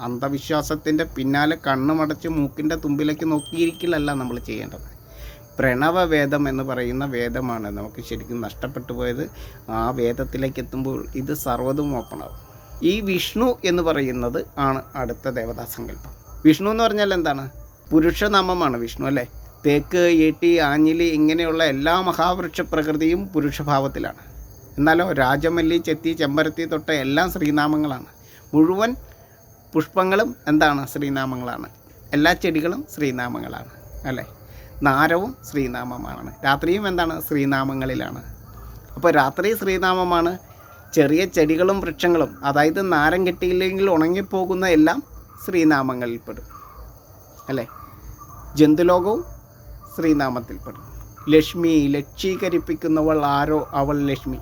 അന്ധവിശ്വാസത്തിന്റെ പിന്നാലെ കണ്ണുമടച്ച് മൂക്കിന്റെ തുമ്പിലേക്ക് നോക്കിയിരിക്കലല്ല നമ്മൾ ചെയ്യേണ്ടത്. പ്രണവവേദം എന്ന് പറയുന്ന വേദമാണ് നമുക്ക് ശരിക്കും നഷ്ടപ്പെട്ടു പോയത്. ആ വേദത്തിലേക്ക് എത്തുമ്പോൾ ഇത് സർവതും ഓപ്പണാവും ഈ വിഷ്ണു എന്ന് പറയുന്നത് ആണ് അടുത്ത ദേവതാ സങ്കല്പം. വിഷ്ണു എന്ന് പറഞ്ഞാൽ എന്താണ്? പുരുഷനാമമാണ് വിഷ്ണു അല്ലേ? തേക്ക് ഈട്ടി ആഞ്ഞിലി ഇങ്ങനെയുള്ള എല്ലാ മഹാവൃക്ഷ പ്രകൃതിയും പുരുഷഭാവത്തിലാണ്. എന്നാലോ രാജമല്ലി ചെത്തി ചെമ്പരത്തി തൊട്ട എല്ലാം ശ്രീനാമങ്ങളാണ്. മുഴുവൻ പുഷ്പങ്ങളും എന്താണ് ശ്രീനാമങ്ങളാണ്? എല്ലാ ചെടികളും ശ്രീനാമങ്ങളാണ് അല്ലേ? നാരവും ശ്രീനാമമാണ്. രാത്രിയും എന്താണ് ശ്രീനാമങ്ങളിലാണ്. അപ്പോൾ രാത്രി ശ്രീനാമമാണ്. ചെറിയ ചെടികളും വൃക്ഷങ്ങളും അതായത് നാരം കെട്ടിയില്ലെങ്കിൽ ഉണങ്ങിപ്പോകുന്ന എല്ലാം ശ്രീനാമങ്ങളിൽപ്പെടും അല്ലേ? ജന്തുലോകവും ശ്രീനാമത്തിൽപ്പെടും. ലക്ഷ്മി ലക്ഷീകരിപ്പിക്കുന്നവൾ ആരോ? അവൾ ലക്ഷ്മി.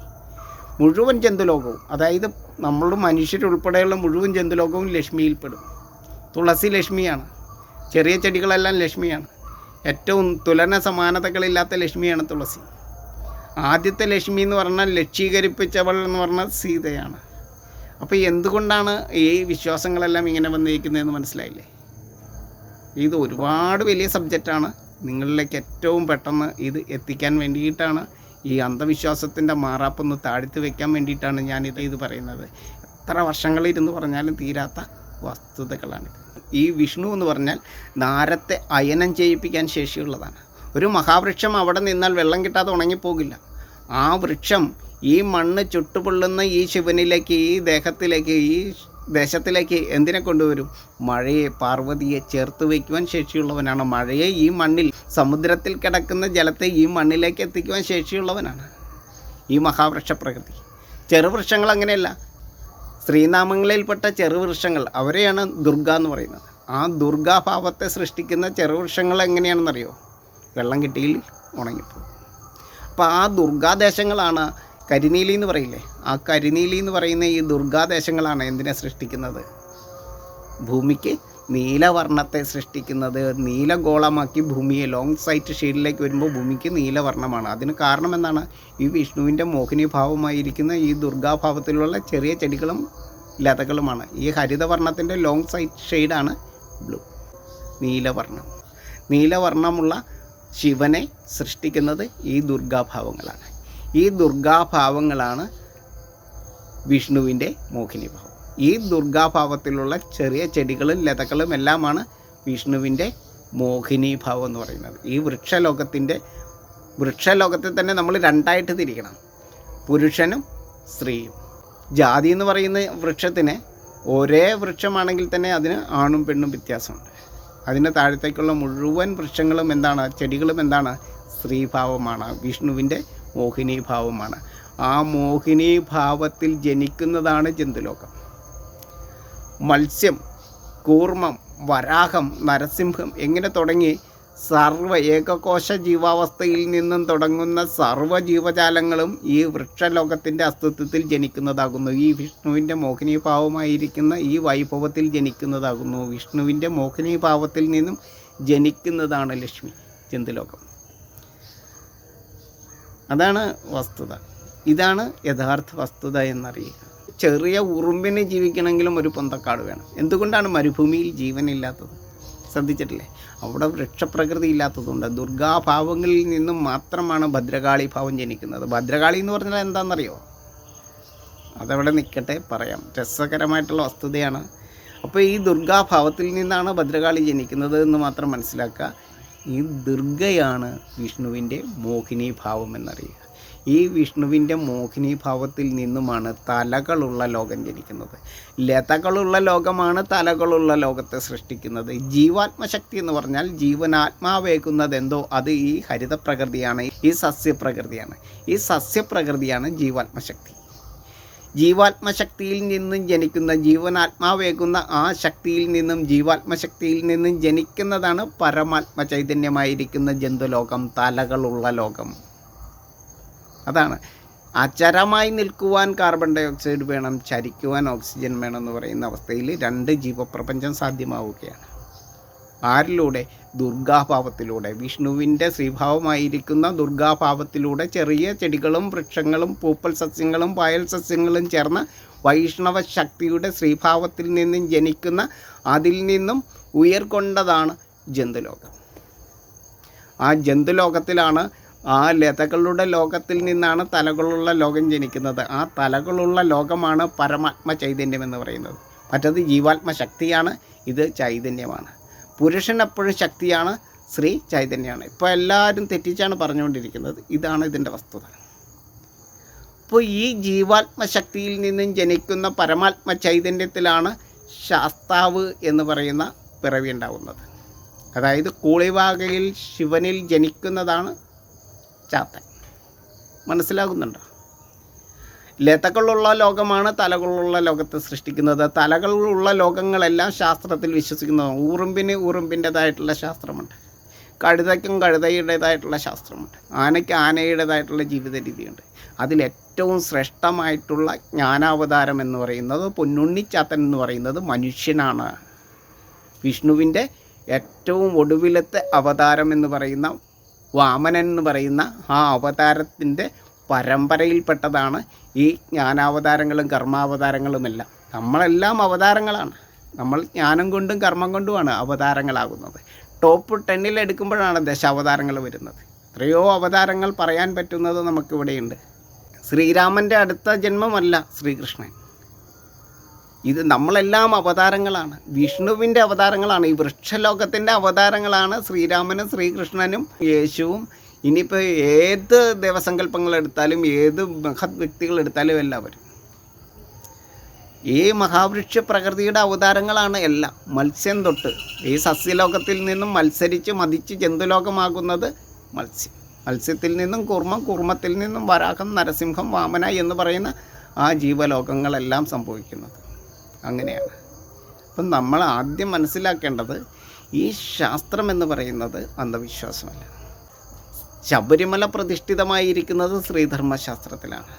മുഴുവൻ ജന്തുലോകവും അതായത് നമ്മൾ മനുഷ്യരുൾപ്പെടെയുള്ള മുഴുവൻ ജന്തുലോകവും ലക്ഷ്മിയിൽപ്പെടും. തുളസി ലക്ഷ്മിയാണ്. ചെറിയ ചെടികളെല്ലാം ലക്ഷ്മിയാണ്. ഏറ്റവും തുലന സമാനതകളില്ലാത്ത ലക്ഷ്മിയാണ് തുളസി. ആദ്യത്തെ ലക്ഷ്മി എന്ന് പറഞ്ഞാൽ ലക്ഷീകരിപ്പിച്ചവൾ എന്ന് പറഞ്ഞാൽ സീതയാണ്. അപ്പോൾ എന്തുകൊണ്ടാണ് ഈ വിശ്വാസങ്ങളെല്ലാം ഇങ്ങനെ വന്നിരിക്കുന്നതെന്ന് മനസ്സിലായില്ലേ? ഇത് ഒരുപാട് വലിയ സബ്ജക്റ്റാണ്. നിങ്ങളിലേക്ക് ഏറ്റവും പെട്ടെന്ന് ഇത് എത്തിക്കാൻ വേണ്ടിയിട്ടാണ് ഈ അന്ധവിശ്വാസത്തിന്റെ മാറാപ്പൊന്ന് താഴ്ത്തി വയ്ക്കാൻ വേണ്ടിയിട്ടാണ് ഞാനിത് ഇത് പറയുന്നത്. എത്ര വർഷങ്ങളിരുന്ന് പറഞ്ഞാലും തീരാത്ത വസ്തുതകളാണ്. ഈ വിഷ്ണു എന്ന് പറഞ്ഞാൽ നാരത്തെ അയനം ചെയ്യിപ്പിക്കാൻ ശേഷിയുള്ളതാണ്. ഒരു മഹാവൃക്ഷം അവിടെ നിന്നാൽ വെള്ളം കിട്ടാതെ ഉണങ്ങിപ്പോകില്ല. ആ വൃക്ഷം ഈ മണ്ണ് ചുട്ടുപൊള്ളുന്ന ഈ ശിവനിലേക്ക് ഈ ദേഹത്തിലേക്ക് ഈ ദേശത്തിലേക്ക് എന്തിനെ കൊണ്ടുവരും? മഴയെ പാർവതിയെ ചേർത്ത് വയ്ക്കുവാൻ ശേഷിയുള്ളവനാണ്. മഴയെ ഈ മണ്ണിൽ സമുദ്രത്തിൽ കിടക്കുന്ന ജലത്തെ ഈ മണ്ണിലേക്ക് എത്തിക്കുവാൻ ശേഷിയുള്ളവനാണ്. ഈ മഹാവൃക്ഷ പ്രകൃതി ചെറുവൃക്ഷങ്ങൾ അങ്ങനെയല്ല. ശ്രീനാമങ്ങളിൽപ്പെട്ട ചെറുവൃക്ഷങ്ങൾ അവരെയാണ് ദുർഗ എന്ന് പറയുന്നത്. ആ ദുർഗാഭാവത്തെ സൃഷ്ടിക്കുന്ന ചെറുവൃക്ഷങ്ങൾ എങ്ങനെയാണെന്നറിയോ? വെള്ളം കിട്ടിയിൽ ഉണങ്ങിപ്പോകും. അപ്പോൾ ആ ദുർഗാദേശങ്ങളാണ് കരിനീലി എന്ന് പറയില്ലേ? ആ കരിനീലി എന്ന് പറയുന്ന ഈ ദുർഗാദേശങ്ങളാണ് എന്തിനെ സൃഷ്ടിക്കുന്നത്? ഭൂമിക്ക് നീലവർണത്തെ സൃഷ്ടിക്കുന്നത്. നീലഗോളമാക്കി ഭൂമിയെ ലോങ് സൈറ്റ് ഷെയ്ഡിലേക്ക് വരുമ്പോൾ ഭൂമിക്ക് നീലവർണമാണ്. അതിന് കാരണം എന്താണ് ഈ വിഷ്ണുവിന്റെ മോഹിനി ഭാവമായിരിക്കുന്ന ഈ ദുർഗാഭാവത്തിലുള്ള ചെറിയ ചെടികളും ലതകളുമാണ്. ഈ ഹരിതവർണത്തിന്റെ ലോങ് സൈറ്റ് ഷെയ്ഡാണ് ബ്ലൂ നീലവർണം. നീലവർണമുള്ള ശിവനെ സൃഷ്ടിക്കുന്നത് ഈ ദുർഗാഭാവങ്ങളാണ്. ഈ ദുർഗാഭാവങ്ങളാണ് വിഷ്ണുവിന്റെ മോഹിനി ഭാവം ഈ ദുർഗാഭാവത്തിലുള്ള ചെറിയ ചെടികളും ലതകളും എല്ലാമാണ് വിഷ്ണുവിന്റെ മോഹിനി ഭാവം എന്ന് പറയുന്നത്. ഈ വൃക്ഷലോകത്തിന്റെ വൃക്ഷലോകത്തെ തന്നെ നമ്മൾ രണ്ടായിട്ട് തിരിക്കണം. പുരുഷനും സ്ത്രീയും. ജാതി എന്ന് പറയുന്ന വൃക്ഷത്തിന് ഒരേ വൃക്ഷമാണെങ്കിൽ തന്നെ അതിന് ആണും പെണ്ണും വ്യത്യാസമുണ്ട്. അതിന് താഴത്തേക്കുള്ള മുഴുവൻ വൃക്ഷങ്ങളും എന്താണ്? ചെടികളും എന്താണ്? സ്ത്രീഭാവമാണ്. വിഷ്ണുവിന്റെ മോഹിനി ഭാവമാണ് ആ മോഹിനി ഭാവത്തിൽ ജനിക്കുന്നതാണ് ജന്തുലോകം. മത്സ്യം കൂർമ്മം വരാഹം നരസിംഹം എങ്ങനെ തുടങ്ങി? സർവ ഏകകോശ ജീവാവസ്ഥയിൽ നിന്നും തുടങ്ങുന്ന സർവ ജീവജാലങ്ങളും ഈ വൃക്ഷലോകത്തിന്റെ അസ്തിത്വത്തിൽ ജനിക്കുന്നതാകുന്നു. ഈ വിഷ്ണുവിന്റെ മോഹിനി ഭാവമായിരിക്കുന്ന ഈ വൈഭവത്തിൽ ജനിക്കുന്നതാകുന്നു. വിഷ്ണുവിന്റെ മോഹിനി ഭാവത്തിൽ നിന്നും ജനിക്കുന്നതാണ് ലക്ഷ്മി ജന്തുലോകം. അതാണ് വസ്തുത. ഇതാണ് യഥാർത്ഥ വസ്തുത എന്നറിയുക. ചെറിയ ഉറുമ്പിനെ ജീവിക്കണമെങ്കിലും ഒരു പൊന്തക്കാട് വേണം. എന്തുകൊണ്ടാണ് മരുഭൂമിയിൽ ജീവനില്ലാത്തത്? ശ്രദ്ധിച്ചിട്ടില്ലേ? അവിടെ വൃക്ഷപ്രകൃതി ഇല്ലാത്തതുകൊണ്ട് ദുർഗാഭാവങ്ങളിൽ നിന്നും മാത്രമാണ് ഭദ്രകാളി ഭാവം ജനിക്കുന്നത്. ഭദ്രകാളി എന്ന് പറഞ്ഞാൽ എന്താണെന്നറിയോ? അതവിടെ നിൽക്കട്ടെ പറയാം. രസകരമായിട്ടുള്ള വസ്തുതയാണ്. അപ്പോൾ ഈ ദുർഗാഭാവത്തിൽ നിന്നാണ് ഭദ്രകാളി ജനിക്കുന്നത് എന്ന് മാത്രം മനസ്സിലാക്കുക. ഈ ദുർഗയാണ് വിഷ്ണുവിന്റെ മോഹിനി ഭാവം എന്നറിയുക ഈ വിഷ്ണുവിന്റെ മോഹിനി ഭാവത്തിൽ നിന്നുമാണ് തലകളുള്ള ലോകം ജനിക്കുന്നത്. ലതകളുള്ള ലോകമാണ് തലകളുള്ള ലോകത്തെ സൃഷ്ടിക്കുന്നത്. ജീവാത്മശക്തി എന്ന് പറഞ്ഞാൽ ജീവനാത്മാവേകുന്നത് എന്തോ അത് ഈ ഹരിതപ്രകൃതിയാണ് ഈ സസ്യപ്രകൃതിയാണ്. ഈ സസ്യപ്രകൃതിയാണ് ജീവാത്മശക്തി. ജീവാത്മശക്തിയിൽ നിന്നും ജനിക്കുന്ന ജീവനാത്മാവേകുന്ന ആ ശക്തിയിൽ നിന്നും ജീവാത്മശക്തിയിൽ നിന്നും ജനിക്കുന്നതാണ് പരമാത്മ ചൈതന്യമായിരിക്കുന്ന ജന്തുലോകം തലകളുള്ള ലോകം. അതാണ്. അചരമായി നിൽക്കുവാൻ കാർബൺ ഡൈ ഓക്സൈഡ് വേണം ചരിക്കുവാൻ ഓക്സിജൻ വേണം എന്ന് പറയുന്ന അവസ്ഥയിൽ രണ്ട് ജീവപ്രപഞ്ചം സാധ്യമാവുകയാണ്. ആരിലൂടെ? ദുർഗാഭാവത്തിലൂടെ വിഷ്ണുവിന്റെ ശ്രീഭാവമായിരിക്കുന്ന ദുർഗാഭാവത്തിലൂടെ ചെറിയ ചെടികളും വൃക്ഷങ്ങളും പൂപ്പൽ സസ്യങ്ങളും പായൽ സസ്യങ്ങളും ചേർന്ന വൈഷ്ണവ ശക്തിയുടെ ശ്രീഭാവത്തിൽ നിന്നും ജനിക്കുന്ന അതിൽ നിന്നും ഉയർക്കൊണ്ടതാണ് ജന്തുലോകം. ആ ജന്തുലോകത്തിലാണ് ആ ലതകളുടെ ലോകത്തിൽ നിന്നാണ് തലകളുള്ള ലോകം ജനിക്കുന്നത്. ആ തലകളുള്ള ലോകമാണ് പരമാത്മ ചൈതന്യം എന്ന് പറയുന്നത്. മറ്റത് ജീവാത്മ ശക്തിയാണ് ഇത് ചൈതന്യമാണ്. പുരുഷൻ എപ്പോഴും ശക്തിയാണ് സ്ത്രീ ചൈതന്യമാണ് ഇപ്പോൾ എല്ലാവരും തെറ്റിച്ചാണ് പറഞ്ഞുകൊണ്ടിരിക്കുന്നത്. ഇതാണ് ഇതിന്റെ വസ്തുത. അപ്പോൾ ഈ ജീവാത്മശക്തിയിൽ നിന്നും ജനിക്കുന്ന പരമാത്മ ചൈതന്യത്തിലാണ് ശാസ്താവ് എന്ന് പറയുന്ന പിറവി ഉണ്ടാവുന്നത്. അതായത് കൂളിവാകയിൽ ശിവനിൽ ജനിക്കുന്നതാണ് ചാത്തൻ. മനസ്സിലാകുന്നുണ്ടോ? ലതകളുള്ള ലോകമാണ് തലകളുള്ള ലോകത്തെ സൃഷ്ടിക്കുന്നത്. തലകളുള്ള ലോകങ്ങളെല്ലാം ശാസ്ത്രത്തിൽ വിശ്വസിക്കുന്നത് ഉറുമ്പിന് ഉറുമ്പിന്റെതായിട്ടുള്ള ശാസ്ത്രമുണ്ട്. കഴുതയ്ക്കും കഴുതയുടേതായിട്ടുള്ള ശാസ്ത്രമുണ്ട്. ആനയ്ക്ക് ആനയുടേതായിട്ടുള്ള ജീവിത രീതിയുണ്ട് അതിലേറ്റവും ശ്രേഷ്ഠമായിട്ടുള്ള ജ്ഞാനാവതാരം എന്ന് പറയുന്നത് പൊന്നുണ്ണിച്ചാത്തൻ എന്ന് പറയുന്നത് മനുഷ്യനാണ്. വിഷ്ണുവിന്റെ ഏറ്റവും ഒടുവിലത്തെ അവതാരം എന്ന് പറയുന്ന വാമനൻ എന്ന് പറയുന്ന ആ അവതാരത്തിന്റെ പരമ്പരയിൽപ്പെട്ടതാണ് ഈ ജ്ഞാനാവതാരങ്ങളും കർമാവതാരങ്ങളുമെല്ലാം. നമ്മളെല്ലാം അവതാരങ്ങളാണ്. നമ്മൾ ജ്ഞാനം കൊണ്ടും കർമ്മം കൊണ്ടുമാണ് അവതാരങ്ങളാകുന്നത്. ടോപ്പ് ടെന്നിൽ എടുക്കുമ്പോഴാണ് ദശാവതാരങ്ങൾ വരുന്നത്. എത്രയോ അവതാരങ്ങൾ പറയാൻ പറ്റുന്നത് നമുക്കിവിടെയുണ്ട്. ശ്രീരാമന്റെ അടുത്ത ജന്മമല്ല ശ്രീകൃഷ്ണൻ. ഇത് നമ്മളെല്ലാം അവതാരങ്ങളാണ്. വിഷ്ണുവിന്റെ അവതാരങ്ങളാണ്. ഈ വൃക്ഷലോകത്തിന്റെ അവതാരങ്ങളാണ് ശ്രീരാമനും ശ്രീകൃഷ്ണനും യേശുവും ഇനിയിപ്പോൾ ഏത് ദേവസങ്കല്പങ്ങൾ എടുത്താലും ഏത് മഹത് വ്യക്തികൾ എടുത്താലും എല്ലാവരും ഈ മഹാവൃക്ഷ പ്രകൃതിയുടെ അവതാരങ്ങളാണ് എല്ലാം. മത്സ്യം തൊട്ട് ഈ സസ്യലോകത്തിൽ നിന്നും മത്സരിച്ച് മതിച്ച് ജന്തുലോകമാകുന്നത് മത്സ്യം. മത്സ്യത്തിൽ നിന്നും കുർമ്മം കുർമ്മത്തിൽ നിന്നും വരാഹം നരസിംഹം വാമന എന്ന് പറയുന്ന ആ ജീവലോകങ്ങളെല്ലാം സംഭവിക്കുന്നത്. അങ്ങനെയാണ്. അപ്പം നമ്മൾ ആദ്യം മനസ്സിലാക്കേണ്ടത് ഈ ശാസ്ത്രം എന്ന് പറയുന്നത് അന്ധവിശ്വാസമല്ല. ശബരിമല പ്രതിഷ്ഠിതമായിരിക്കുന്നത് ശ്രീധർമ്മശാസ്ത്രത്തിലാണ്.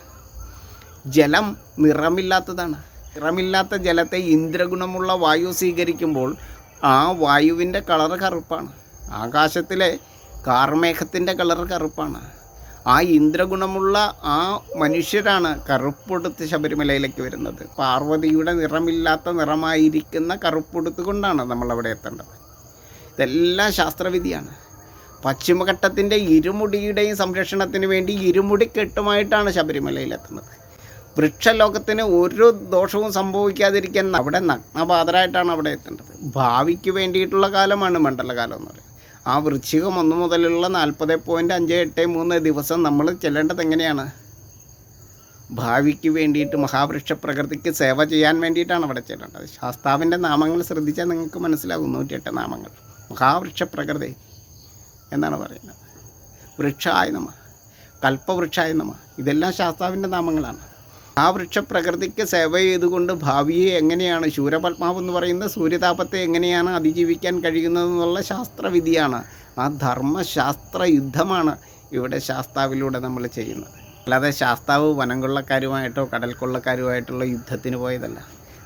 ജലം നിറമില്ലാത്തതാണ്. നിറമില്ലാത്ത ജലത്തെ ഇന്ദ്രഗുണമുള്ള വായു സ്വീകരിക്കുമ്പോൾ ആ വായുവിന്റെ കളർ കറുപ്പാണ്. ആകാശത്തിലെ കാർമേഘത്തിന്റെ കളർ കറുപ്പാണ്. ആ ഇന്ദ്രഗുണമുള്ള ആ മനുഷ്യരാണ് കറുപ്പെടുത്ത് ശബരിമലയിലേക്ക് വരുന്നത്. പാർവതിയുടെ നിറമില്ലാത്ത നിറമായിരിക്കുന്ന കറുപ്പെടുത്ത് കൊണ്ടാണ് നമ്മളവിടെ എത്തേണ്ടത്. ഇതെല്ലാം ശാസ്ത്രവിധിയാണ്. പശ്ചിമഘട്ടത്തിന്റെ ഇരുമുടിയുടെയും സംരക്ഷണത്തിന് വേണ്ടി ഇരുമുടി കെട്ടുമായിട്ടാണ് ശബരിമലയിലെത്തുന്നത് വൃക്ഷലോകത്തിന് ഒരു ദോഷവും സംഭവിക്കാതിരിക്കാൻ അവിടെ നഗ്നപാതരായിട്ടാണ് അവിടെ എത്തേണ്ടത്. ഭാവിക്ക് വേണ്ടിയിട്ടുള്ള കാലമാണ് മണ്ഡലകാലം എന്ന് പറയുന്നത്. ആ വൃശ്ചികം ഒന്ന് മുതലുള്ള നാൽപ്പത് പോയിന്റ് അഞ്ച് എട്ട് മൂന്ന് ദിവസം നമ്മൾ ചെല്ലേണ്ടത് എങ്ങനെയാണ്? ഭാവിക്ക് വേണ്ടിയിട്ട് മഹാവൃക്ഷ പ്രകൃതിക്ക് സേവ ചെയ്യാൻ വേണ്ടിയിട്ടാണ് അവിടെ ചെല്ലേണ്ടത്. ശാസ്താവിന്റെ നാമങ്ങൾ ശ്രദ്ധിച്ചാൽ നിങ്ങൾക്ക് മനസ്സിലാകും നൂറ്റിയെട്ട് നാമങ്ങൾ. മഹാവൃക്ഷ പ്രകൃതി. എന്നാണ് പറയുന്നത്. വൃക്ഷായ നമ കൽപ്പവൃക്ഷായ നമ ഇതെല്ലാം ശാസ്താവിന്റെ നാമങ്ങളാണ്. ആ വൃക്ഷപ്രകൃതിക്ക് സേവ ചെയ്തുകൊണ്ട് ഭാവിയെ എങ്ങനെയാണ് ശൂരപത്മാവ് എന്ന് പറയുന്ന സൂര്യതാപത്തെ എങ്ങനെയാണ് അതിജീവിക്കാൻ കഴിയുന്നതെന്നുള്ള ശാസ്ത്രവിധിയാണ്. ആ ധർമ്മശാസ്ത്ര യുദ്ധമാണ് ഇവിടെ ശാസ്താവിലൂടെ നമ്മൾ ചെയ്യുന്നത്. അല്ലാതെ ശാസ്താവ് വനംകൊള്ളക്കാരുമായിട്ടോ കടൽക്കൊള്ളക്കാരുമായിട്ടുള്ള കടൽ കൊള്ളക്കാരുമായിട്ടുള്ള യുദ്ധത്തിന് പോയതല്ല.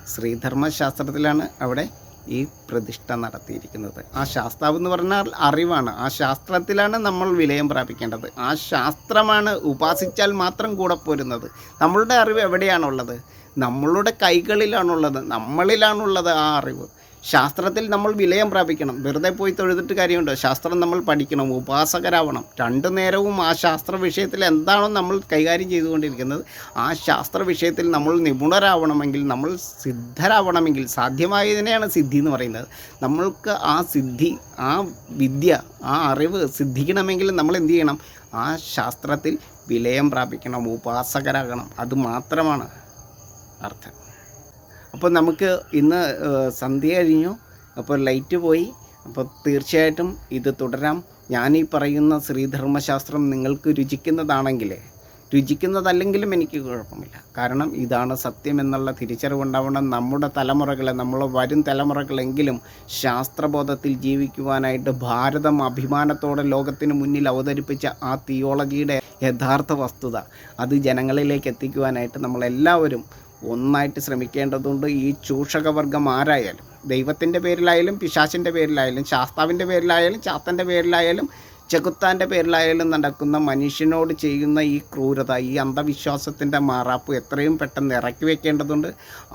ശ്രീധർമ്മശാസ്ത്രത്തിലാണ് അവിടെ ഈ പ്രതിഷ്ഠ നടത്തിയിരിക്കുന്നത്. ആ ശാസ്താവ് എന്ന് പറഞ്ഞാൽ അറിവാണ്. ആ ശാസ്ത്രത്തിലാണ് നമ്മൾ വിലയം പ്രാപിക്കേണ്ടത്. ആ ശാസ്ത്രമാണ് ഉപാസിച്ചാൽ മാത്രം കൂടെ പോരുന്നത്. നമ്മളുടെ അറിവ് എവിടെയാണുള്ളത്? നമ്മളുടെ കൈകളിലാണുള്ളത്. നമ്മളിലാണുള്ളത് ആ അറിവ്. ശാസ്ത്രത്തിൽ നമ്മൾ വിലയം പ്രാപിക്കണം. വെറുതെ പോയി തൊഴുതിട്ട് കാര്യമുണ്ടോ? ശാസ്ത്രം നമ്മൾ പഠിക്കണം ഉപാസകരാവണം. രണ്ടു നേരവും ആ ശാസ്ത്ര വിഷയത്തിൽ എന്താണോ നമ്മൾ കൈകാര്യം ചെയ്തുകൊണ്ടിരിക്കുന്നത് ആ ശാസ്ത്ര വിഷയത്തിൽ നമ്മൾ നിപുണരാവണമെങ്കിൽ നമ്മൾ സിദ്ധരാവണമെങ്കിൽ സാധ്യമായതിനെയാണ് സിദ്ധി എന്ന് പറയുന്നത്. നമ്മൾക്ക് ആ സിദ്ധി ആ വിദ്യ ആ അറിവ് സിദ്ധിക്കണമെങ്കിൽ നമ്മൾ എന്ത് ചെയ്യണം? ആ ശാസ്ത്രത്തിൽ വിലയം പ്രാപിക്കണം ഉപാസകരാകണം. അത് മാത്രമാണ് അർത്ഥം. അപ്പോൾ നമുക്ക് ഇന്ന് സന്ധ്യ കഴിഞ്ഞു. അപ്പോൾ ലൈറ്റ് പോയി. അപ്പോൾ തീർച്ചയായിട്ടും ഇത് തുടരാം. ഞാനീ പറയുന്ന ശ്രീധർമ്മശാസ്ത്രം നിങ്ങൾക്ക് രുചിക്കുന്നതാണെങ്കിൽ രുചിക്കുന്നതല്ലെങ്കിലും എനിക്ക് കുഴപ്പമില്ല. കാരണം ഇതാണ് സത്യം എന്നുള്ള തിരിച്ചറിവുണ്ടാവണം നമ്മുടെ തലമുറകളെ നമ്മൾ വരും തലമുറകളെങ്കിലും ശാസ്ത്രബോധത്തിൽ ജീവിക്കുവാനായിട്ട് ഭാരതം അഭിമാനത്തോടെ ലോകത്തിന് മുന്നിൽ അവതരിപ്പിച്ച ആ തിയോളജിയുടെ യഥാർത്ഥ വസ്തുത അത് ജനങ്ങളിലേക്ക് എത്തിക്കുവാനായിട്ട് നമ്മളെല്ലാവരും ഒന്നായിട്ട് ശ്രമിക്കേണ്ടതുണ്ട്. ഈ ചൂഷകവർഗം ആരായാലും? ദൈവത്തിന്റെ പേരിലായാലും പിശാശിന്റെ പേരിലായാലും ശാസ്താവിന്റെ പേരിലായാലും ചാത്തന്റെ പേരിലായാലും ചെകുത്താന്റെ പേരിലായാലും നടക്കുന്ന മനുഷ്യനോട് ചെയ്യുന്ന ഈ ക്രൂരത ഈ അന്ധവിശ്വാസത്തിന്റെ മാറാപ്പ് എത്രയും പെട്ടെന്ന് ഇറക്കി വെക്കേണ്ടതുണ്ട്.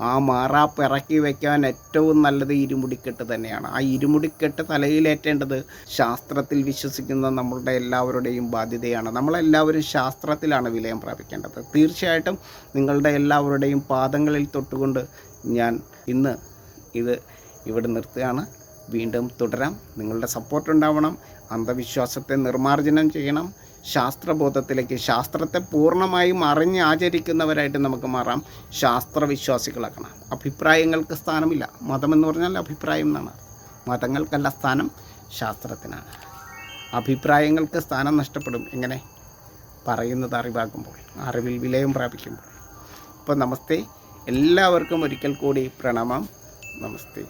ആ മാറാപ്പ് ഇറക്കി വയ്ക്കാൻ ഏറ്റവും നല്ലത് ഇരുമുടിക്കെട്ട് തന്നെയാണ്. ആ ഇരുമുടിക്കെട്ട് തലയിലേറ്റേണ്ടത് ശാസ്ത്രത്തിൽ വിശ്വസിക്കുന്ന നമ്മളുടെ എല്ലാവരുടെയും ബാധ്യതയാണ്. നമ്മളെല്ലാവരും ശാസ്ത്രത്തിലാണ് വിലയം പ്രാപിക്കേണ്ടത്. തീർച്ചയായിട്ടും നിങ്ങളുടെ എല്ലാവരുടെയും പാദങ്ങളിൽ തൊട്ടുകൊണ്ട് ഞാൻ ഇന്ന് ഇത് ഇവിടെ നിർത്തുകയാണ്. വീണ്ടും തുടരാം. നിങ്ങളുടെ സപ്പോർട്ട് ഉണ്ടാവണം. അന്ധവിശ്വാസത്തെ നിർമ്മാർജനം ചെയ്യണം. ശാസ്ത്രബോധത്തിലേക്ക് ശാസ്ത്രത്തെ പൂർണമായും അറിഞ്ഞ് ആചരിക്കുന്നവരായിട്ട് നമുക്ക് മാറാം. ശാസ്ത്രവിശ്വാസികളാക്കണം. അഭിപ്രായങ്ങൾക്ക് സ്ഥാനമില്ല. മതമെന്ന് പറഞ്ഞാൽ അഭിപ്രായം എന്നാണ്. മതങ്ങൾക്കല്ല സ്ഥാനം ശാസ്ത്രത്തിനാണ്. അഭിപ്രായങ്ങൾക്ക് സ്ഥാനം നഷ്ടപ്പെടും. എങ്ങനെ? പറയുന്നത് അറിവാകുമ്പോൾ അറിവിൽ വിലയം പ്രാപിക്കുമ്പോൾ. അപ്പോൾ നമസ്തേ. എല്ലാവർക്കും ഒരിക്കൽ കൂടി പ്രണാമം. നമസ്തേ.